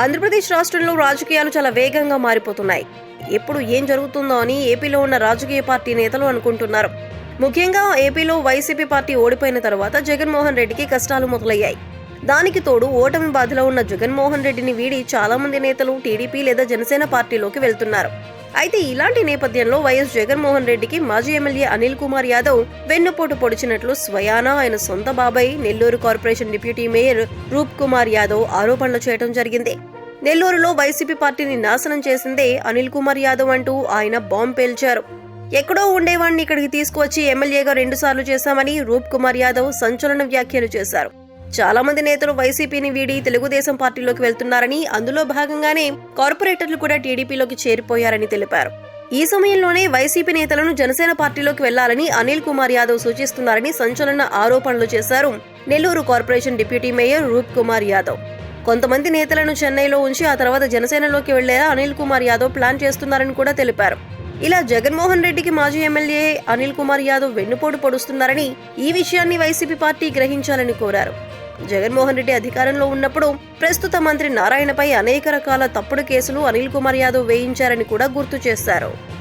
ఆంధ్రప్రదేశ్ రాష్ట్రంలో రాజకీయాలు చాలా వేగంగా మారిపోతున్నాయి. ఎప్పుడు ఏం జరుగుతుందో అని ఏపీలో ఉన్న రాజకీయ పార్టీ నేతలు అనుకుంటున్నారు. ముఖ్యంగా ఏపీలో వైసీపీ పార్టీ ఓడిపోయిన తర్వాత జగన్మోహన్ రెడ్డికి కష్టాలు మొదలయ్యాయి. దానికి తోడు ఓటమి బాధలో ఉన్న జగన్మోహన్ రెడ్డిని వీడి చాలా మంది నేతలు టీడీపీ లేదా జనసేన పార్టీలోకి వెళ్తున్నారు. అయితే ఇలాంటి నేపథ్యంలో వైఎస్ జగన్మోహన్ రెడ్డికి మాజీ ఎమ్మెల్యే అనిల్ కుమార్ యాదవ్ వెన్నుపోటు పొడిచినట్లు స్వయానా ఆయన సొంత బాబాయ్ Nellore corporation deputy mayor Roop Kumar Yadav ఆరోపణలు చేయడం జరిగింది. నెల్లూరులో వైసీపీ పార్టీని నాశనం చేసిందే అనిల్ కుమార్ యాదవ్ అంటూ ఆయన బాంబు పేల్చారు. ఎక్కడో ఉండేవాడిని ఇక్కడికి తీసుకువచ్చి ఎమ్మెల్యేగా రెండుసార్లు చేశామని రూప్ కుమార్ యాదవ్ సంచలన వ్యాఖ్యలు చేశారు. చాలా మంది నేతలు వైసీపీని వీడి తెలుగుదేశం పార్టీలోకి వెళ్తున్నారని అందులో భాగంగానే కార్పొరేటర్లు కూడా టీడీపీలోకి చేరిపోయారని తెలిపారు. ఈ సమయంలోనే వైసీపీ నేతలను జనసేన పార్టీలోకి వెళ్ళాలని అనిల్ కుమార్ యాదవ్ సూచిస్తున్నారని సంచలన ఆరోపణలు చేశారు Nellore corporation deputy mayor Roop Kumar Yadav. కొంతమంది నేతలను చెన్నైలో ఉంచి ఆ తర్వాత జనసేనలోకి వెళ్ళేలా అనిల్ కుమార్ యాదవ్ ప్లాన్ చేస్తున్నారని కూడా తెలిపారు. ఇలా జగన్మోహన్ రెడ్డికి మాజీ ఎమ్మెల్యే అనిల్ కుమార్ యాదవ్ వెన్నుపోటు పొడుస్తున్నారని ఈ విషయాన్ని వైసీపీ పార్టీ గ్రహించాలని కోరారు. జగన్మోహన్ రెడ్డి అధికారంలో ఉన్నప్పుడు ప్రస్తుత మంత్రి నారాయణపై అనేక రకాల తప్పుడు కేసులు అనిల్ కుమార్ యాదవ్ వేయించారని కూడా గుర్తు చేశారు.